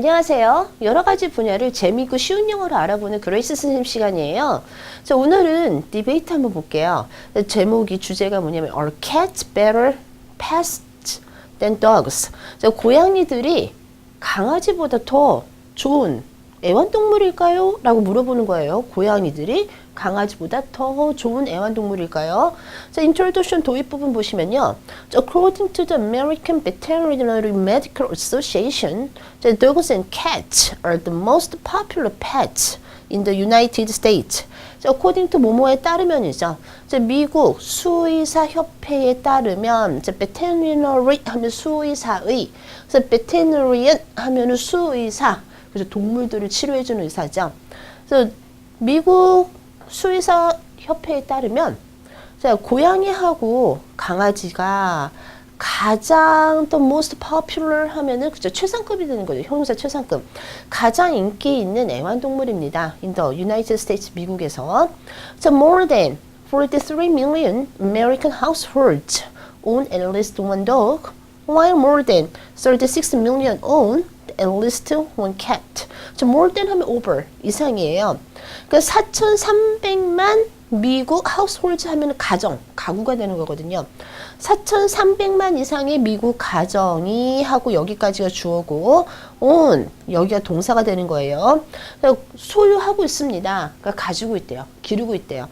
안녕하세요. 여러 가지 분야를 재미있고 쉬운 영어로 알아보는 그레이스 선생님 시간이에요. 자, 오늘은 디베이트 한번 볼게요. 제목이 주제가 뭐냐면 Are cats better pests than dogs? 자, 고양이들이 강아지보다 더 좋은 애완동물일까요? 라고 물어보는 거예요. 고양이들이 강아지보다 더 좋은 애완동물일까요? 자, 인트로듀션 도입 부분 보시면요. According to the American Veterinary Medical Association, the dogs and cats are the most popular pets in the United States. 자, according to 모모에 따르면이죠. 자, 미국 수의사 협회에 따르면 자, veterinary 하면 수의사의, 그래서 veterinarian 하면은 수의사, 그래서 동물들을 치료해주는 의사죠. 그래서 미국 수의사 협회에 따르면 자, 고양이하고 강아지가 가장 또 most popular 하면은 그죠 최상급이 되는 거죠 형용사 최상급 가장 인기 있는 애완동물입니다 in the United States 미국에서 so more than 43 million American households own at least one dog while more than 36 million own at least one cat 저 more than 하면 over 이상이에요 그 4,300만 미국 하우스홀즈 하면 가정, 가구가 되는 거거든요. 4,300만 이상의 미국 가정이 하고 여기까지가 주어고 온 여기가 동사가 되는 거예요. 소유하고 있습니다. 그러니까 가지고 있대요. 기르고 있대요.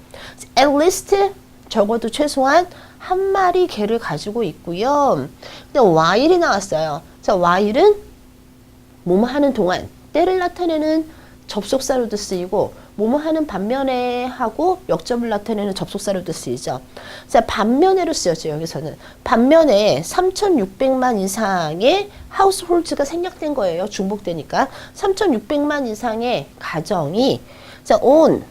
At least 적어도 최소한 한 마리 개를 가지고 있고요. 근데 while이 나왔어요. 자, while은 뭐뭐 하는 동안 때를 나타내는 접속사로도 쓰이고 뭐뭐 하는 반면에 하고 역접을 나타내는 접속사로도 쓰이죠. 자, 반면에로 쓰였죠, 여기서는. 반면에 3,600만 이상의 하우스홀즈가 생략된 거예요. 중복되니까. 3,600만 이상의 가정이 자, 온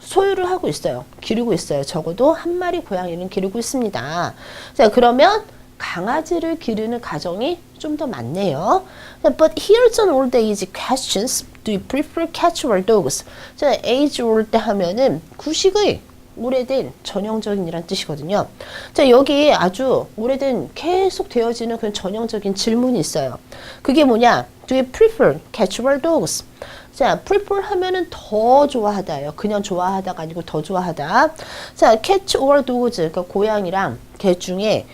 소유를 하고 있어요. 기르고 있어요. 적어도 한 마리 고양이는 기르고 있습니다. 자, 그러면 강아지를 기르는 가정이 좀 더 많네요. But here's an old age questions. Do you prefer or dogs? 자, age old 하면은 구식의 오래된 전형적인이란 뜻이거든요. 자, 여기 아주 오래된 계속 되어지는 그런 전형적인 질문이 있어요. 그게 뭐냐? Do you prefer or dogs? 자, prefer 하면은 더 좋아하다예요. 그냥 좋아하다가 아니고 더 좋아하다. 자, cat or dogs, 그러니까 고양이랑 개 중에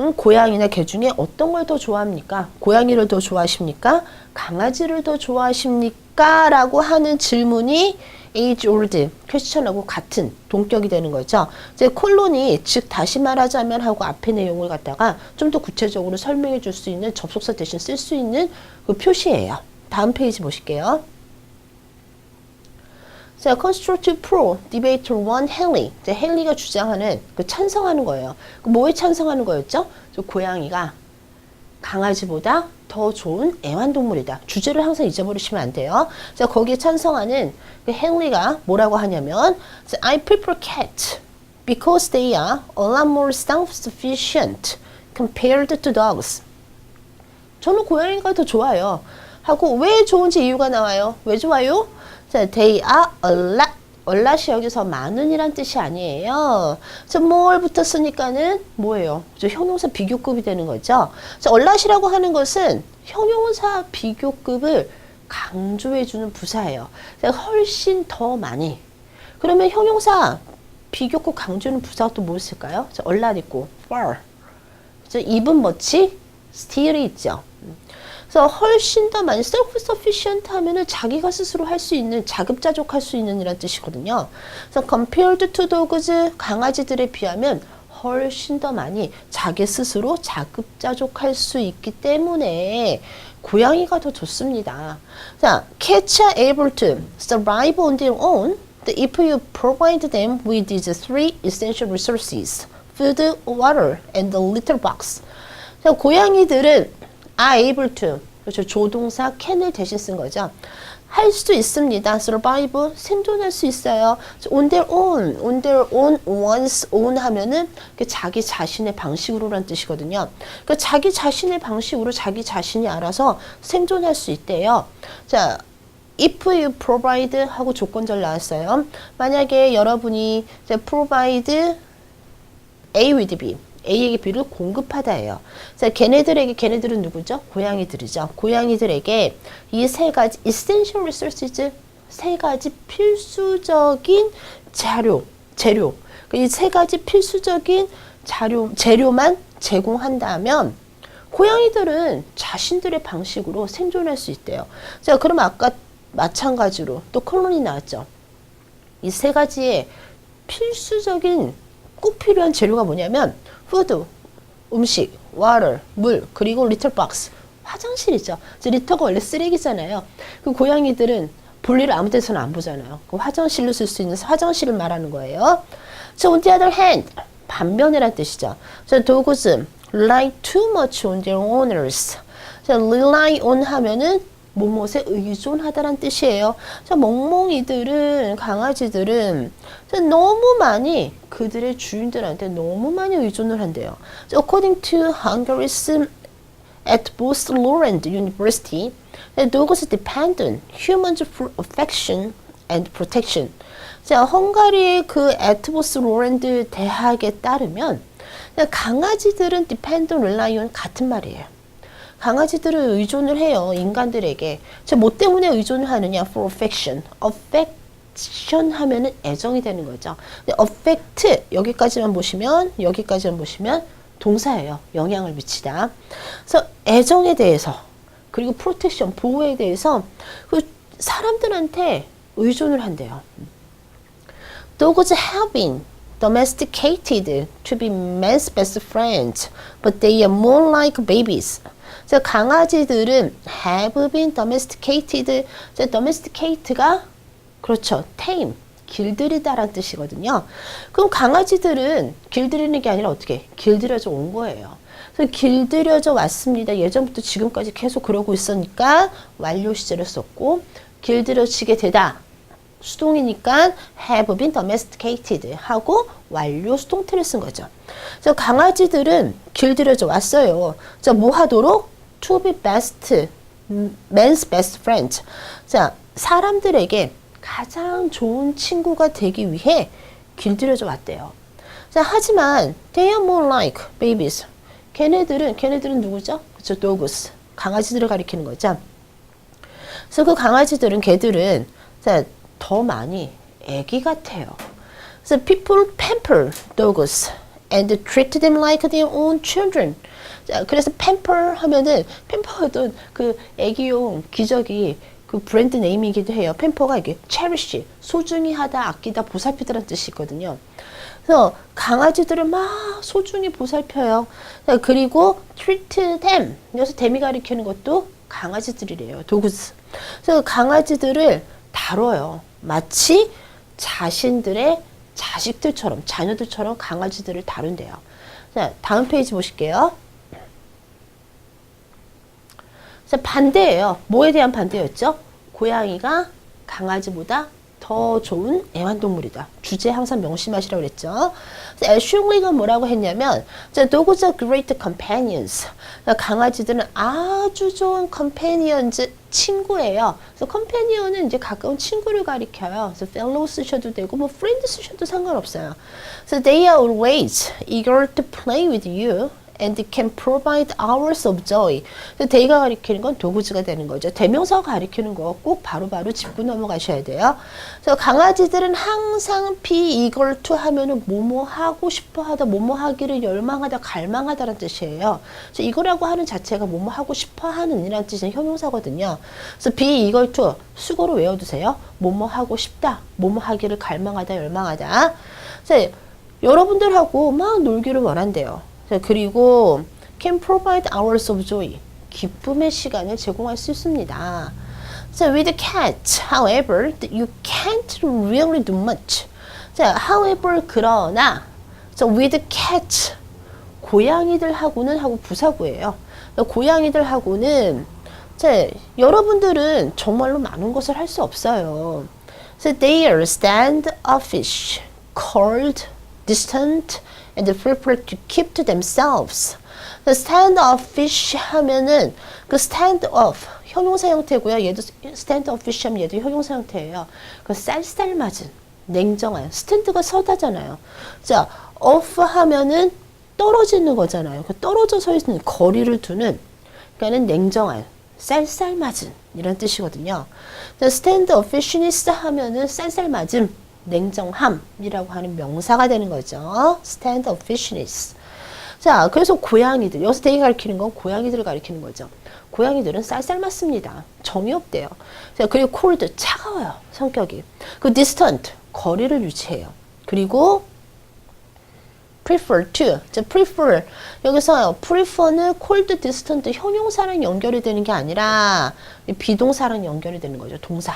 음, 고양이나 개 중에 어떤 걸 더 좋아합니까? 고양이를 더 좋아하십니까? 강아지를 더 좋아하십니까? 라고 하는 질문이 age old 퀘스천하고 같은 동격이 되는 거죠. 이제 콜론이 즉 다시 말하자면 하고 앞의 내용을 갖다가 좀 더 구체적으로 설명해 줄 수 있는 접속사 대신 쓸 수 있는 그 표시예요. 다음 페이지 보실게요. 자, constructive pro debater one 헨리. 이제 헨리가 주장하는 그 찬성하는 거예요. 그 뭐에 찬성하는 거였죠? 저 고양이가 강아지보다 더 좋은 애완동물이다. 주제를 항상 잊어버리시면 안 돼요. 자, 거기에 찬성하는 그 헨리가 뭐라고 하냐면 I prefer cat because they are a lot more self-sufficient compared to dogs. 저는 고양이가 더 좋아요. 하고 왜 좋은지 이유가 나와요. 왜 좋아요? 자, they are a lot. a lot이 여기서 많은 이란 뜻이 아니에요. 자, more 붙었으니까는 뭐예요? 저 형용사 비교급이 되는 거죠. 자, a lot이라고 하는 것은 형용사 비교급을 강조해주는 부사예요. 자, 훨씬 더 많이. 그러면 형용사 비교급 강조하는 부사가 또뭐 있을까요? 자, lot 있고 far. 자, even much, still이 있죠. 그래서 훨씬 더 많이 self-sufficient 하면은 자기가 스스로 할 수 있는 자급자족할 수 있는 이란 뜻이거든요. 그래서 compared to dogs 강아지들에 비하면 훨씬 더 많이 자기 스스로 자급자족할 수 있기 때문에 고양이가 더 좋습니다. 자, cats are able to survive on their own if you provide them with these three essential resources: food, water, and the litter box. 자, 고양이들은 are able to 그렇죠 조동사 can을 대신 쓴 거죠. 할 수 있습니다. survive 생존할 수 있어요. on their own, on their own, once own 하면은 그 자기 자신의 방식으로란 뜻이거든요. 그 자기 자신의 방식으로 자기 자신이 알아서 생존할 수 있대요. 자. if you provide 하고 조건절 나왔어요. 만약에 여러분이 provide A with B A에게 B를 공급하다예요. 자, 걔네들에게 걔네들은 누구죠? 고양이들이죠. 고양이들에게 이 세 가지 essential resources 세 가지 필수적인 자료, 재료. 이 세 가지 필수적인 자료, 재료만 제공한다면 고양이들은 자신들의 방식으로 생존할 수 있대요. 자, 그럼 아까 마찬가지로 또 컬론이 나왔죠. 이 세 가지의 필수적인 꼭 필요한 재료가 뭐냐면 푸드, 음식, water, 물, 그리고 리터 박스, 화장실이죠. 이제 리터가 원래 쓰레기잖아요. 그 고양이들은 볼일을 아무 데서나 안 보잖아요. 그 화장실로 쓸 수 있는 화장실을 말하는 거예요. So on the other hand, 반면이란 뜻이죠. So dogs rely too much on their owners. 자, rely on 하면은 뭐뭇에 의존하다란 뜻이에요. 자, 멍멍이들은 강아지들은 자, 너무 많이 그들의 주인들한테 너무 많이 의존을 한대요. So according to Hungary's at both Laurent University, dogs depend on humans for affection and protection. 자, 헝가리의 그 에트보스 로렌드 대학에 따르면 강아지들은 depend on rely on 같은 말이에요. 강아지들은 의존을 해요. 인간들에게. 자, 뭐 때문에 의존을 하느냐? for affection. affection 하면은 애정이 되는 거죠. 근데 affect 여기까지만 보시면 여기까지만 보시면 동사예요. 영향을 미치다. 그래서 애정에 대해서 그리고 프로텍션 보호에 대해서 그 사람들한테 의존을 한대요. Dogs have been domesticated to be man's best friends, but they are more like babies. 자, 강아지들은 have been domesticated. 자, domesticate가 그렇죠. tame, 길들이다라는 뜻이거든요. 그럼 강아지들은 길들이는 게 아니라 어떻게? 길들여져 온 거예요. 그래서 길들여져 왔습니다. 예전부터 지금까지 계속 그러고 있으니까 완료 시제를 썼고 길들여지게 되다. 수동이니까 have been domesticated 하고 완료 수동태를 쓴 거죠. 그래서 강아지들은 길들여져 왔어요. 자, 뭐 하도록? to be best, man's best friend. 자, 사람들에게 가장 좋은 친구가 되기 위해 길들여져 왔대요. 자, 하지만 they are more like babies. 걔네들은 걔네들은 누구죠? 그렇죠, dogs. 강아지들을 가리키는 거죠. 그래서 그 강아지들은 개들은 자, 더 많이 애기 같아요. So people pamper dogs and treat them like their own children. 자, 그래서 pamper 하면은 팸퍼도 그 애기용 기저귀 그 브랜드 네임이기도 해요. 팸퍼가 이게 cherish, 소중히 하다, 아끼다, 보살피다라는 뜻이 있거든요. 그래서 강아지들을 막 소중히 보살펴요. 자, 그리고 treat them. 여기서 데미 가리키는 것도 강아지들이래요. 도구스. 그래서 강아지들을 다뤄요. 마치 자신들의 자식들처럼, 자녀들처럼 강아지들을 다룬대요. 자, 다음 페이지 보실게요. 자, 반대예요. 뭐에 대한 반대였죠? 고양이가 강아지보다 더 좋은 애완동물이다. 주제 항상 명심하시라고 그랬죠. 애슐리가 뭐라고 했냐면, dogs are great companions. 강아지들은 아주 좋은 companions, 친구예요. 그래서 companion은 이제 가까운 친구를 가리켜요. 그래서 fellow 쓰셔도 되고, 뭐 friend 쓰셔도 상관없어요. So they are always eager to play with you. And can provide hours of joy. 데이가 가리키는 건 도구즈가 되는 거죠. 대명사가 가리키는 거 꼭 바로바로 짚고 넘어가셔야 돼요. 그래서 강아지들은 항상 be eager to 하면은 뭐뭐 하고 싶어 하다, 뭐뭐 하기를 열망하다, 갈망하다라는 뜻이에요. 그래서 이거라고 하는 자체가 뭐뭐 하고 싶어 하는 이라는 뜻의 형용사거든요. 그래서 be eager to 수고로 외워두세요. 뭐뭐 하고 싶다, 뭐뭐 하기를 갈망하다, 열망하다. 그래서 여러분들하고 막 놀기를 원한대요. 자, 그리고 can provide hours of joy. 기쁨의 시간을 제공할 수 있습니다. So with cat, however, you can't really do much. 자, however, 그러나, so with cat, 고양이들하고는 하고 부사구예요. 고양이들하고는 자, 여러분들은 정말로 많은 것을 할 수 없어요. So they are standoffish, cold, distant, and prefer to keep to themselves. standoffish 하면은 그 stand off 형용사 형태고요. 얘도 standoffish 하면 얘도 형용사 형태예요. 그 쌀쌀 맞은 냉정한 스탠드가 서다잖아요. 자, off 하면은 떨어지는 거잖아요. 그 떨어져 서 있는 거리를 두는 그러니까는 냉정한, 쌀쌀 맞은 이런 뜻이거든요. stand officiousness 하면은 쌀쌀 맞음, 냉정함이라고 하는 명사가 되는 거죠. stand officiousness. 자, 그래서 고양이들 여기서 되게 가리키는 건 고양이들을 가리키는 거죠. 고양이들은 쌀쌀 맞습니다. 정이 없대요. 자, 그리고 cold 차가워요. 성격이. 그 distant 거리를 유지해요. 그리고 prefer to. 자, prefer. 여기서 prefer는 cold, distant 형용사랑 연결이 되는 게 아니라 비동사랑 연결이 되는 거죠. 동사.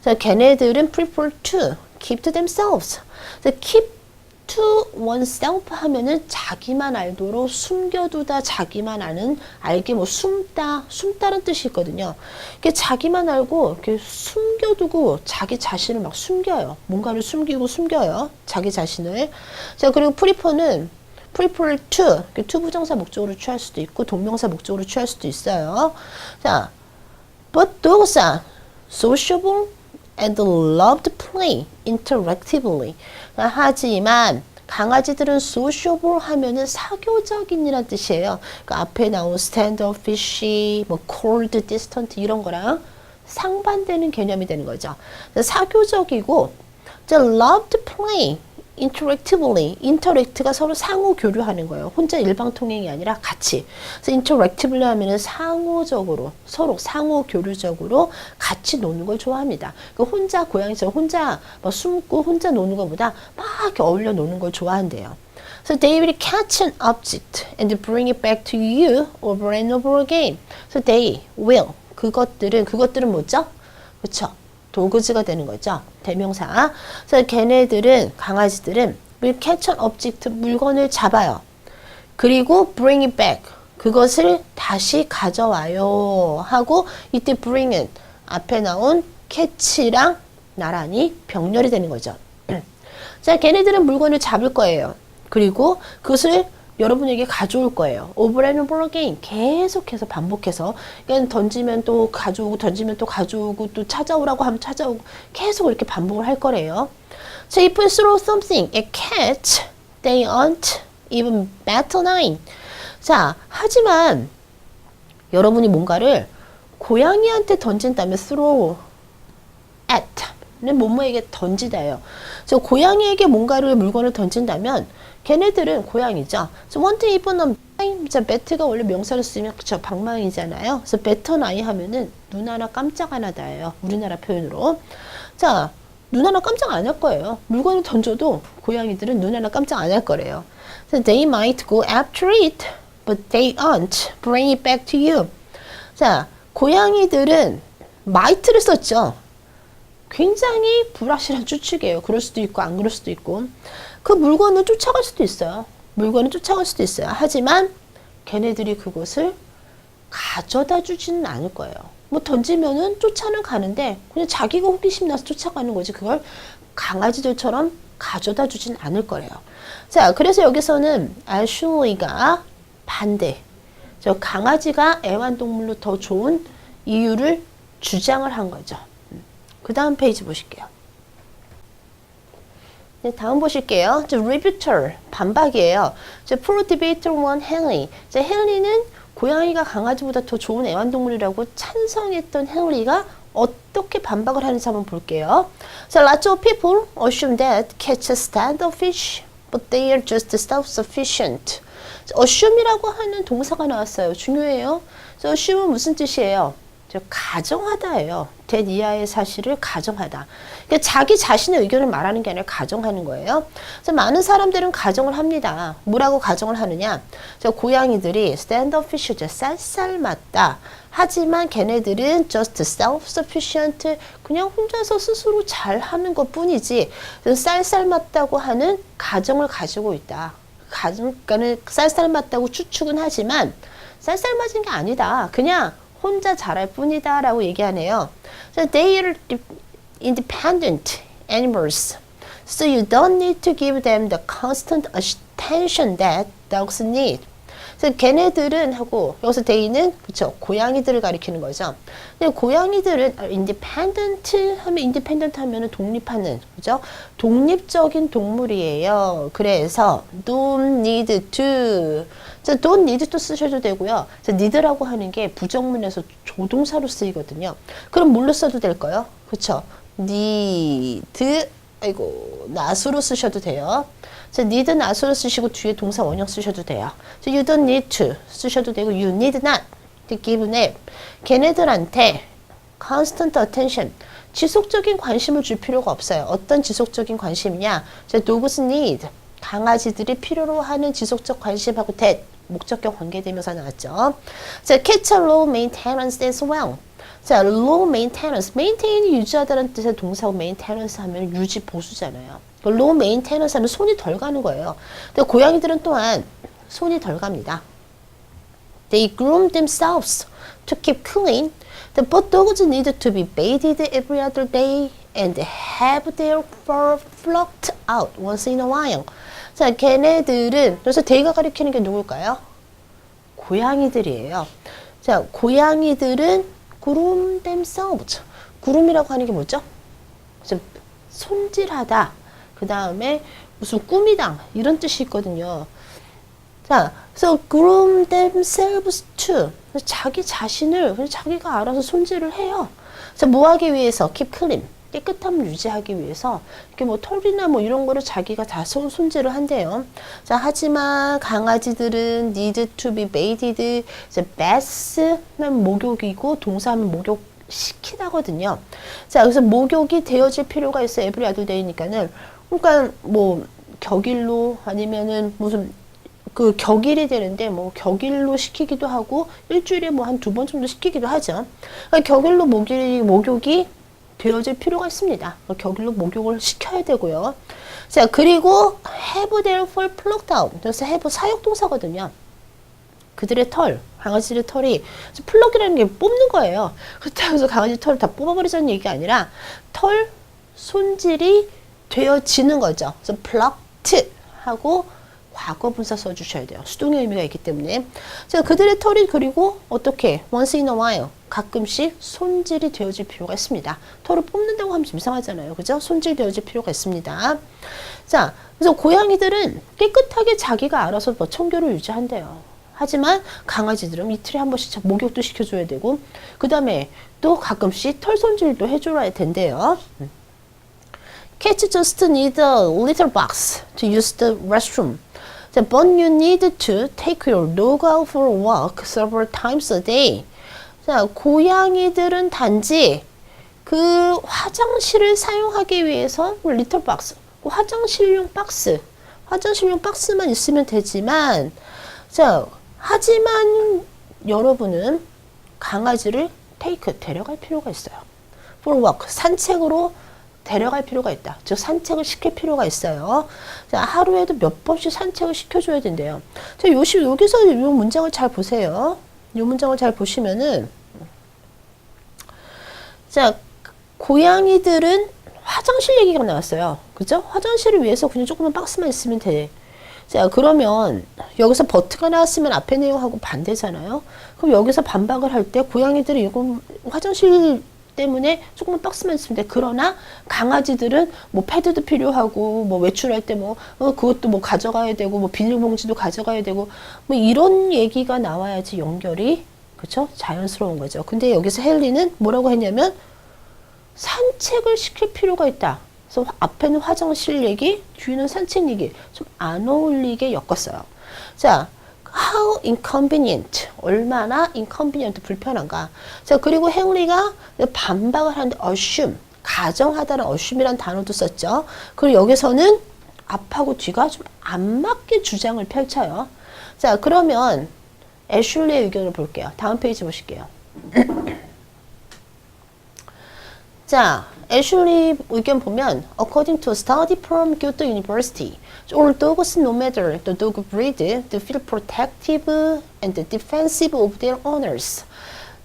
자, 걔네들은 prefer to keep to themselves. 자, keep to oneself 하면은 자기만 알도록 숨겨두다 자기만 아는 알게 뭐 숨다 숨다는 뜻이 있거든요. 이게 자기만 알고 이렇게 숨겨두고 자기 자신을 막 숨겨요. 뭔가를 숨기고 숨겨요. 자기 자신을. 자 그리고 프리퍼는 prefer to to 부정사 목적으로 취할 수도 있고 동명사 목적으로 취할 수도 있어요. 자, but are sociable and love to play interactively. 하지만 강아지들은 sociable 하면은 사교적인이란 뜻이에요. 그 앞에 나온 standoffish, 뭐 cold, distant 이런 거랑 상반되는 개념이 되는 거죠. 사교적이고, love to play interactively, interact가 서로 상호 교류하는 거예요. 혼자 일방 통행이 아니라 같이. 그래서 interactively 하면은 상호적으로 서로 상호 교류적으로 같이 노는 걸 좋아합니다. 그 혼자 고양이처럼 혼자 뭐 숨고 혼자 노는 것보다 막 이렇게 어울려 노는 걸 좋아한대요. So they will catch an object and bring it back to you over and over again. So they will 그것들은 그것들은 뭐죠? 그렇죠. 도구지가 되는 거죠. 대명사. 그래서 걔네들은 강아지들은 will catch an object 물건을 잡아요. 그리고 bring it back 그것을 다시 가져와요 하고 이때 bring은 앞에 나온 catch랑 나란히 병렬이 되는 거죠. 자, 걔네들은 물건을 잡을 거예요. 그리고 그것을 여러분에게 가져올 거예요. over and over. 계속해서 반복해서. 그러니까 던지면 또 가져오고, 던지면 또 가져오고, 또 찾아오라고 하면 찾아오고, 계속 이렇게 반복을 할 거래요. So if you throw something at cats, they aren't even better nine. 자, 하지만 여러분이 뭔가를 고양이한테 던진다면 throw at 는 뭐뭐에게 던지다예요. 저 고양이에게 뭔가를 물건을 던진다면 걔네들은 고양이죠. To even a 자, 배트가 원래 명사로 쓰면 그쵸 방망이잖아요. 그래서 better 나이 하면은 눈 하나 깜짝 하나다예요. 우리나라 표현으로. 자, 눈 하나 깜짝 안 할 거예요. 물건을 던져도 고양이들은 눈 하나 깜짝 안 할 거래요. So they might go after it, but they aren't bring it back to you. 자, 고양이들은 might를 썼죠. 굉장히 불확실한 추측이에요. 그럴 수도 있고 안 그럴 수도 있고. 그 물건을 쫓아갈 수도 있어요. 물건을 쫓아갈 수도 있어요. 하지만 걔네들이 그것을 가져다 주지는 않을 거예요. 뭐 던지면은 쫓아는 가는데 그냥 자기가 호기심 나서 쫓아가는 거지 그걸 강아지들처럼 가져다 주진 않을 거래요. 자, 그래서 여기서는 actually가 반대. 저 강아지가 애완동물로 더 좋은 이유를 주장을 한 거죠. 그 다음 페이지 보실게요. 네, 다음 보실게요. 저 rebuter 반박이에요. 저 pro debater one Henry. 저 헨리는 고양이가 강아지보다 더 좋은 애완동물이라고 찬성했던 헨리가 어떻게 반박을 하는지 한번 볼게요. So lots of people assume that cats stand of fish, but they are just self-sufficient. assume이라고 하는 동사가 나왔어요. 중요해요. So assume은 무슨 뜻이에요? 저 가정하다예요. 된 이하의 사실을 가정하다. 그러니까 자기 자신의 의견을 말하는 게 아니라 가정하는 거예요. 그래서 많은 사람들은 가정을 합니다. 뭐라고 가정을 하느냐? 저 고양이들이 standofficial, 쌀쌀맞다. 하지만 걔네들은 just self-sufficient, 그냥 혼자서 스스로 잘하는 것 뿐이지 쌀쌀맞다고 하는 가정을 가지고 있다. 가정, 그러니까는 쌀쌀맞다고 추측은 하지만 쌀쌀맞은 게 아니다. 그냥 혼자 잘할 뿐이다 라고 얘기하네요. So they are independent animals. So you don't need to give them the constant attention that dogs need. 그래서 걔네들은 하고 여기서 they는 그쵸 고양이들을 가리키는 거죠. 근데 고양이들은 independent 하면 independent 하면은 독립하는 그죠? 독립적인 동물이에요. 그래서 don't need to 자, don't need to 쓰셔도 되고요. 자, need라고 하는 게 부정문에서 조동사로 쓰이거든요. 그럼 뭘로 써도 될까요? 그쵸? need 아이고 not으로 쓰셔도 돼요. 자, need not으로 쓰시고 뒤에 동사 원형 쓰셔도 돼요. 자, you don't need to 쓰셔도 되고 you need not give nap. 걔네들한테 constant attention 지속적인 관심을 줄 필요가 없어요. 어떤 지속적인 관심이냐? 자, dogs need 강아지들이 필요로 하는 지속적 관심하고 that 목적격 관계되면서 나왔죠. 자, catch a low maintenance as well. 자, low maintenance, maintain 유지하다는 뜻의 동사고 maintenance 하면 유지 보수잖아요. 그 low maintenance 하면 손이 덜 가는 거예요. 근데 고양이들은 또한 손이 덜 갑니다. They groom themselves to keep clean. The but dogs need to be bathed every other day and have their fur plucked out once in a while. 자, 걔네들은 그래서 they가 가리키는 게 누굴까요? 고양이들이에요. 자, 고양이들은 groom themselves. 구름이라고 하는 게 뭐죠? 좀 손질하다. 그 다음에 무슨 꾸미다 이런 뜻이 있거든요. 자, 그래서 groom themselves to 자기 자신을 자기가 알아서 손질을 해요. 자, 뭐 하기 위해서 keep clean 깨끗함을 유지하기 위해서 이렇게 뭐 털이나 뭐 이런 거를 자기가 다 손, 손질을 한대요. 자, 하지만 강아지들은 need to be bathed. 이제 bath는 목욕이고 동사하면 목욕 시키다거든요. 자, 그래서 목욕이 되어질 필요가 every other day니까는. 그러니까 뭐 격일로 아니면은 무슨 그 격일이 되는데 뭐 격일로 시키기도 하고 일주일에 뭐 한 두 번 정도 시키기도 하죠. 그러니까 격일로 목욕이, 목욕이 되어질 필요가 있습니다. 격일로 목욕을 시켜야 되고요. 자 그리고 have therefore plucked out. 그래서 have 사역동사거든요. 그들의 털, 강아지들의 털이 플럭이라는 게 뽑는 거예요. 그렇다고 해서 강아지 털을 다 뽑아버리자는 얘기가 아니라 털 손질이 되어지는 거죠. 그래서 plucked 하고 과거 분사 써주셔야 돼요. 수동의 의미가 있기 때문에. 자, 그들의 털이 그리고 어떻게 once in a while 가끔씩 손질이 되어질 필요가 있습니다. 털을 뽑는다고 하면 좀 이상하잖아요. 그죠? 손질되어질 필요가 있습니다. 자, 그래서 고양이들은 깨끗하게 자기가 알아서 뭐 청결을 유지한대요. 하지만 강아지들은 이틀에 한 번씩 목욕도 시켜줘야 되고 그 다음에 또 가끔씩 털 손질도 해줘야 된대요. Cats just need a little box to use the restroom. 자, but you need to take your dog out for a walk several times a day. 자, 고양이들은 단지 그 화장실을 사용하기 위해서 리틀 박스, 화장실용 박스, 화장실용 박스만 있으면 되지만, 자, 하지만 여러분은 강아지를 테이크 데려갈 필요가 있어요. for walk 산책으로 데려갈 필요가 있다. 즉 산책을 시킬 필요가 있어요. 자, 하루에도 몇 번씩 산책을 시켜줘야 된대요. 자, 요시 여기서 이 문장을 잘 보세요. 이 문장을 잘 보시면은 자 고양이들은 화장실 얘기가 나왔어요. 그죠? 화장실을 위해서 그냥 조그만 박스만 있으면 돼. 자 그러면 여기서 버트가 나왔으면 앞에 내용하고 반대잖아요. 그럼 여기서 반박을 할 때 고양이들이 이거 화장실 때문에 조그만 박스만 있으면 돼. 그러나 강아지들은 뭐 패드도 필요하고 뭐 외출할 때뭐 어, 그것도 뭐 가져가야 되고 뭐 비닐봉지도 가져가야 되고 뭐 이런 얘기가 나와야지 연결이 그쵸 자연스러운 거죠. 근데 여기서 헨리는 뭐라고 했냐면 산책을 시킬 필요가 있다. 그래서 앞에는 화장실 얘기, 뒤는 산책 얘기 좀 안 어울리게 엮었어요. 자, how inconvenient. 얼마나 inconvenient 불편한가. 자 그리고 헨리가 반박을 하는데 assume 가정하다는 assume이란 단어도 썼죠. 그리고 여기서는 앞하고 뒤가 좀 안 맞게 주장을 펼쳐요. 자 그러면 애슐리의 의견을 볼게요. 다음 페이지 보실게요. 자 애슐리 의견 보면 according to study from Kyoto University all dogs no matter the dog breed they feel protective and defensive of their owners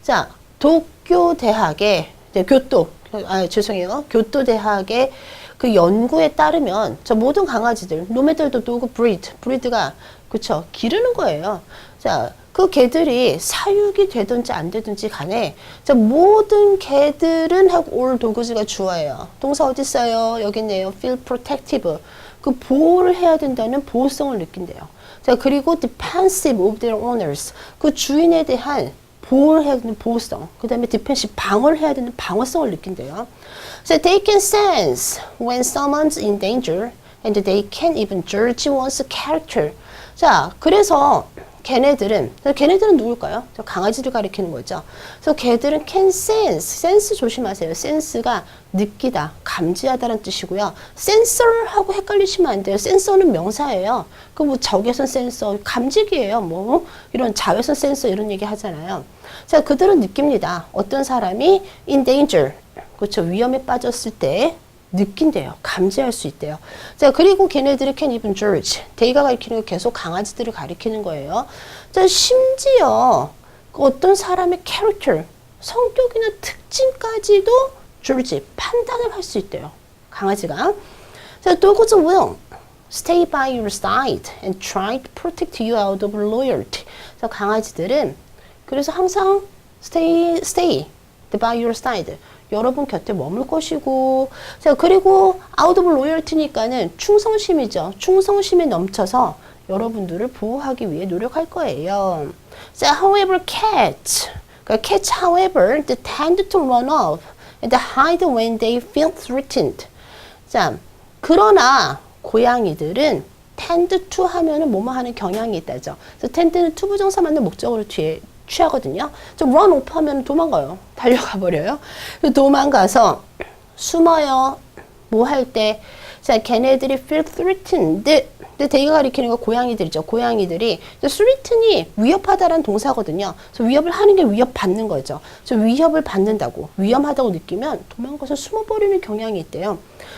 자 도쿄 대학의 네, 교토 아 죄송해요 교토 대학의 그 연구에 따르면 저 모든 강아지들, 노매들도 도그 브리드, 브리드가 그쵸 기르는 거예요. 자, 그 개들이 사육이 되든지 안 되든지 간에 자, 모든 개들은 올 도그즈가 주어예요. 동사 어디 있어요? 여기 있네요. feel protective. 그 보호를 해야 된다는 보호성을 느낀대요. 자, 그리고 defensive of their owners. 그 주인에 대한 보호를 해야 되는 보호성. 그 다음에 defensive 방어를 해야 되는 방어성을 느낀대요. So they can sense when someone's in danger and they can even judge one's character. 자, 그래서 걔네들은, 걔네들은 누굴까요? 저 강아지를 가리키는 거죠. 그래서 걔들은 can sense, sense 조심하세요. sense가 느끼다, 감지하다는 뜻이고요. 센서하고 헷갈리시면 안 돼요. 센서는 명사예요. 그 뭐 적외선 센서, 감지기예요. 뭐 이런 자외선 센서 이런 얘기 하잖아요. 자, 그들은 느낍니다. 어떤 사람이 in danger, 그렇죠. 위험에 빠졌을 때 느낀대요. 감지할 수 있대요. 자, 그리고 걔네들이 can even judge. 데이가 가리키는 거 계속 강아지들을 가리키는 거예요. 자, 심지어 그 어떤 사람의 character, 성격이나 특징까지도 judge, 판단을 할 수 있대요. 강아지가. 자, dogs will stay by your side and try to protect you out of loyalty. 자, 강아지들은 그래서 항상 stay, stay by your side. 여러분 곁에 머물 것이고, 자, 그리고 of loyalty니까는 충성심이죠. 충성심에 넘쳐서 여러분들을 보호하기 위해 노력할 거예요. 자, however, cats, 그러니까 cats, however, they tend to run off and hide when they feel threatened. 자, 그러나 고양이들은 tend to 하면은 뭐뭐 하는 경향이 있다죠. 그래서 tend는 to 부정사 맞는 목적으로 뒤에 취하거든요. 좀 run off 하면 도망가요. 달려가 버려요. 도망가서 숨어요. 뭐 할 때. 자, 걔네들이 feel threatened. 근데 대가 가리키는 거 고양이들이죠. 고양이들이 threaten이 위협하다라는 동사거든요. 그래서 위협을 하는 게 위협받는 거죠. 그래서 위협을 받는다고 위험하다고 느끼면 도망가서 숨어버리는 경향이 있대요.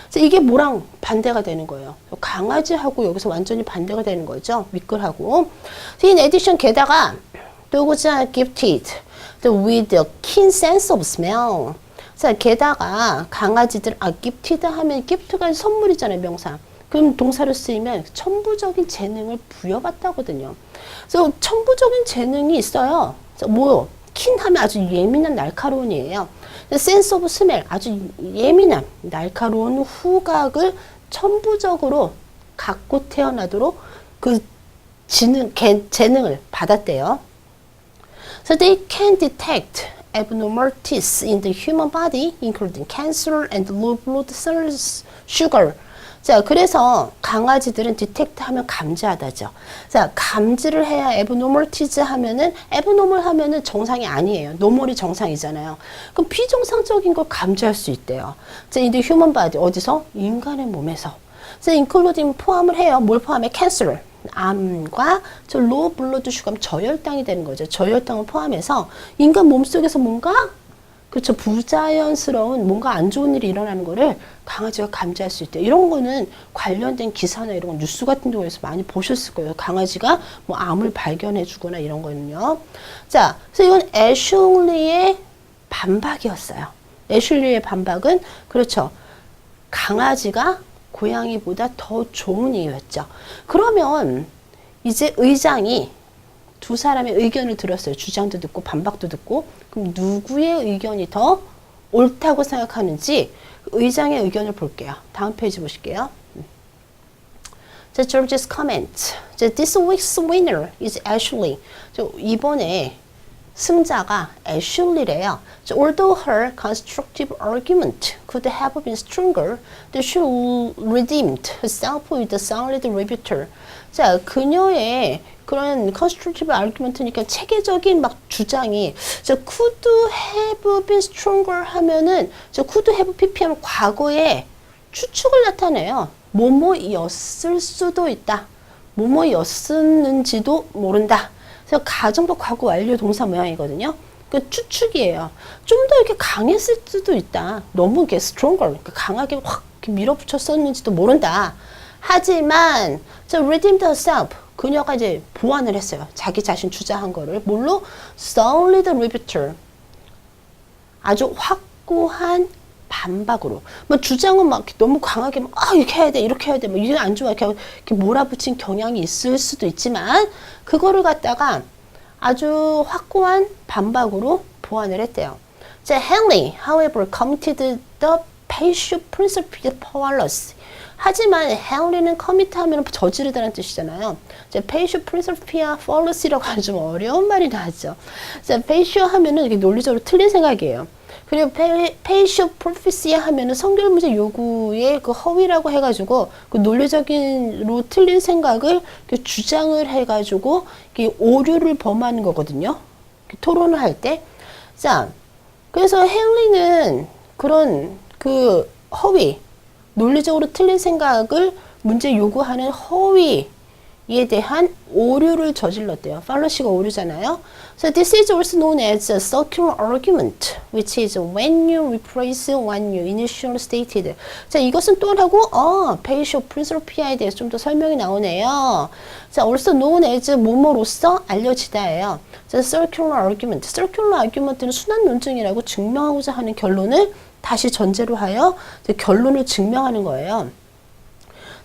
그래서 이게 뭐랑 반대가 되는 거예요. 강아지하고 여기서 완전히 반대가 되는 거죠. 미끌하고. in addition 게다가 are gifted with a keen sense of smell. 자, 게다가 강아지들 아 gifted 하면 gift가 선물이잖아요, 명사. 그럼 동사로 쓰이면 천부적인 재능을 부여받다거든요. 그래서 천부적인 재능이 있어요. 뭐요? 킨 하면 아주 예민한 날카로운 이에요. 센스 오브 스멜 아주 예민한 날카로운 후각을 천부적으로 갖고 태어나도록 그 지능, 개, 재능을 받았대요. So they can detect abnormalities in the human body, including cancer and low blood cells sugar. 자, 그래서 강아지들은 디텍트 하면 감지하다죠. 자, 감지를 해야 abnormalities 하면은 abnormal 하면은 정상이 아니에요. normal이 정상이잖아요. 그럼 비정상적인 걸 감지할 수 있대요. 자, in the human body 어디서? 인간의 몸에서. 자, including 포함을 해요. 뭘 포함해? cancer. 암과 저 로우 블러드 슈감 저혈당이 되는 거죠. 저혈당을 포함해서 인간 몸속에서 뭔가 그렇죠. 부자연스러운 뭔가 안 좋은 일이 일어나는 거를 강아지가 감지할 수 있대. 이런 거는 관련된 기사나 이런 거 뉴스 같은 경우에서 많이 보셨을 거예요. 강아지가 뭐 암을 발견해 주거나 이런 거는요. 자, 그래서 이건 애슐리의 반박이었어요. 애슐리의 반박은 그렇죠. 강아지가 고양이보다 더 좋은 이유였죠. 그러면 이제 의장이 두 사람의 의견을 들었어요. 주장도 듣고 반박도 듣고. 그럼 누구의 의견이 더 옳다고 생각하는지 의장의 의견을 볼게요. 다음 페이지 보실게요. 자, George's comment. 자, this week's winner is. 저 이번에 승자가 애슐리래요. So, although her constructive argument could have been stronger, she redeemed herself with a solid rebuttal. 자, 그녀의 그런 constructive argument니까 체계적인 막 주장이 저 could have been stronger 하면은 저 could have ppm 과거의 추측을 나타내요. 뭐뭐였을 수도 있다. 뭐뭐였었는지도 모른다. 그래서 가정도 과거 완료 동사 모양이거든요. 그 추측이에요. 좀 더 이렇게 강했을 수도 있다. 너무 이렇게 stronger, 그러니까 강하게 확 밀어붙였었는지도 모른다. 하지만 저 redeemed herself 그녀가 이제 보완을 했어요. 자기 자신 주장한 거를 뭘로 solid rebuttal 아주 확고한 반박으로. 뭐 주장은 막 너무 강하게 막, 아, 이렇게 해야 돼, 이렇게 해야 돼, 뭐 이게 안 좋아. 이렇게, 이렇게 몰아붙인 경향이 있을 수도 있지만, 그거를 갖다가 아주 확고한 반박으로 보완을 했대요. 자, Henry, however, committed the patio principia powerless. 하지만 헨리는 커미트하면 저지르다는 뜻이잖아요. 이제 페이쇼 프린서피아 펄러시라고 하는 좀 어려운 말이 나죠. 자, 페이쇼 하면은 논리적으로 틀린 생각이에요. 그리고 페이쇼 프로피시아 하면은 성결 문제 요구의 그 허위라고 해가지고 그 논리적인로 틀린 생각을 이렇게 주장을 해가지고 이게 오류를 범하는 거거든요. 토론을 할 때. 자, 그래서 헨리는 그런 그 허위, 논리적으로 틀린 생각을 문제 요구하는 허위 에 대한 오류를 저질렀대요. 팔러시가 오류잖아요. So this is also known as a circular argument, which is when you replace what you initially stated. 자, 이것은 또 하고 어, 페이쇼 프린서피아에 대해서 좀 더 설명이 나오네요. 자, also known as 뭐뭐로서 알려지다예요. 자, circular argument. circular argument는 순환 논증이라고 증명하고자 하는 결론을 다시 전제로 하여 결론을 증명하는 거예요.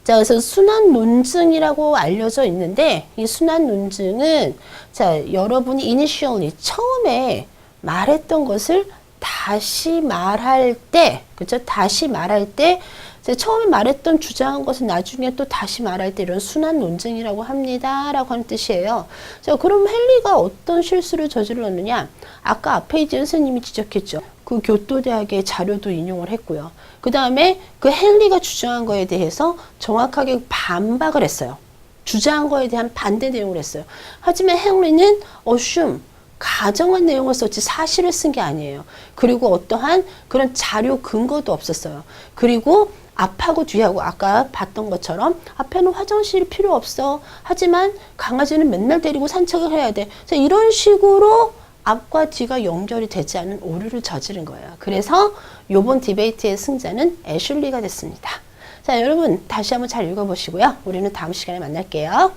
자, 그래서 순환 논증이라고 알려져 있는데 이 순환 논증은 자, 여러분이 initially 처음에 말했던 것을 다시 말할 때, 그죠? 다시 말할 때 처음에 말했던 주장한 것은 나중에 또 다시 말할 때 이런 순환 논증이라고 합니다. 라고 하는 뜻이에요. 자, 그럼 헨리가 어떤 실수를 저질렀느냐? 아까 앞에 이제 선생님이 지적했죠. 그 교토대학의 자료도 인용을 했고요. 그 다음에 그 헨리가 주장한 거에 대해서 정확하게 반박을 했어요. 주장한 거에 대한 반대 내용을 했어요. 하지만 헨리는 assume, 가정한 내용을 썼지 사실을 쓴 게 아니에요. 그리고 어떠한 그런 자료 근거도 없었어요. 그리고 앞하고 뒤하고 아까 봤던 것처럼 앞에는 화장실이 필요 없어. 하지만 강아지는 맨날 데리고 산책을 해야 돼. 자, 이런 식으로 앞과 뒤가 연결이 되지 않은 오류를 저지른 거예요. 그래서 요번 디베이트의 승자는 애슐리가 됐습니다. 자, 여러분 다시 한번 잘 읽어보시고요. 우리는 다음 시간에 만날게요.